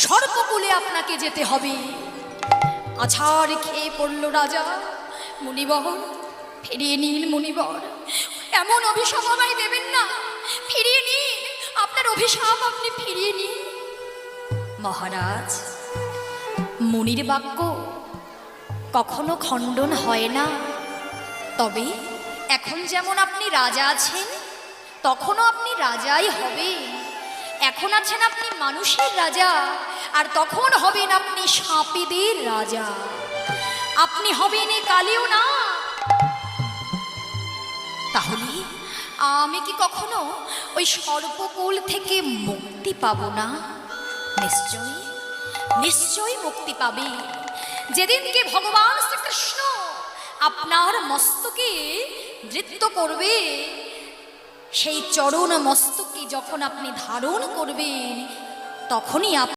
সর্বকুলে আপনাকে যেতে হবে। আছাড় খেয়ে পড়ল রাজা মুনিবর ফিরিয়ে নিন মুনিবর। এমন অভিশাপ আমায় দেবেন না। ফিরিয়ে নিন, আপনার অভিশাপ আপনি ফিরিয়ে নিন। মহারাজ, মুনির বাক্য কখনো খণ্ডন হয় না। তবে এখন যেমন আপনি রাজা আছেন, তখনও আপনি রাজাই হবেন। এখন আছেন আপনি মানুষের রাজা। আর তখন হবেন আপনি সাপেদের রাজা। আপনি হবেন এ কালেও না। তাহলে আমি কি কখনো ওই সর্বকুল থেকে মুক্তি পাবো না? নিশ্চয়ই নিশ্চয়ই মুক্তি পাবে। যেদিনকে ভগবান শ্রীকৃষ্ণ আপনার মস্তকে নৃত্য করবে, সেই চরণ মস্তকে যখন আপনি ধারণ করবেন, তখনই আপ